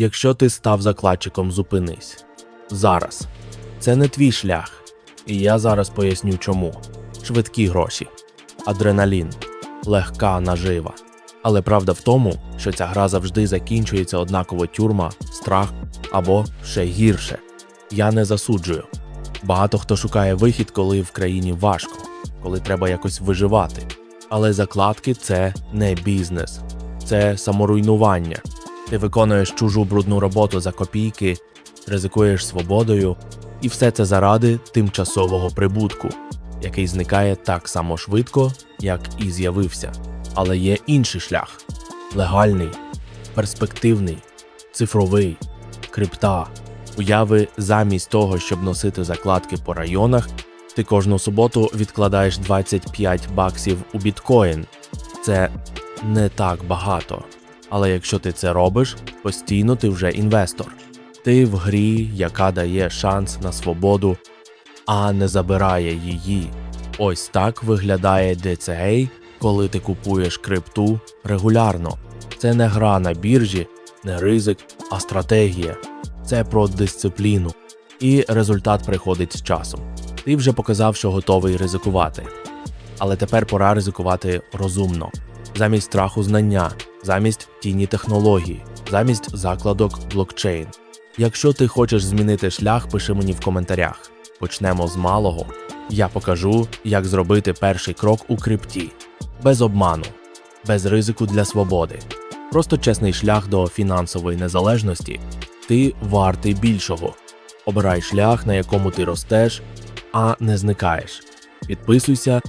Якщо ти став закладчиком, зупинись. Зараз. Це не твій шлях. І я зараз поясню чому. Швидкі гроші, адреналін, легка нажива. Але правда в тому, що ця гра завжди закінчується однаково тюрма, страх або ще гірше. Я не засуджую. Багато хто шукає вихід, коли в країні важко, коли треба якось виживати. Але закладки це не бізнес, це саморуйнування. Ти виконуєш чужу брудну роботу за копійки, ризикуєш свободою, і все це заради тимчасового прибутку, який зникає так само швидко, як і з'явився. Але є інший шлях легальний, перспективний, цифровий, крипта. Уяви замість того, щоб носити закладки по районах, ти кожну суботу відкладаєш 25 баксів у біткоін. Це не так багато. Але якщо ти це робиш, постійно ти вже інвестор. Ти в грі, яка дає шанс на свободу, а не забирає її. Ось так виглядає DCA, коли ти купуєш крипту регулярно. Це не гра на біржі, не ризик, а стратегія. Це про дисципліну. І результат приходить з часом. Ти вже показав, що готовий ризикувати. Але тепер пора ризикувати розумно, замість страху знання, замість тіні технології, замість закладок блокчейн. Якщо ти хочеш змінити шлях, пиши мені в коментарях. Почнемо з малого. Я покажу, як зробити перший крок у крипті, без обману, без ризику для свободи. Просто чесний шлях до фінансової незалежності. Ти вартий більшого. Обирай шлях, на якому ти ростеш, а не зникаєш. Підписуйся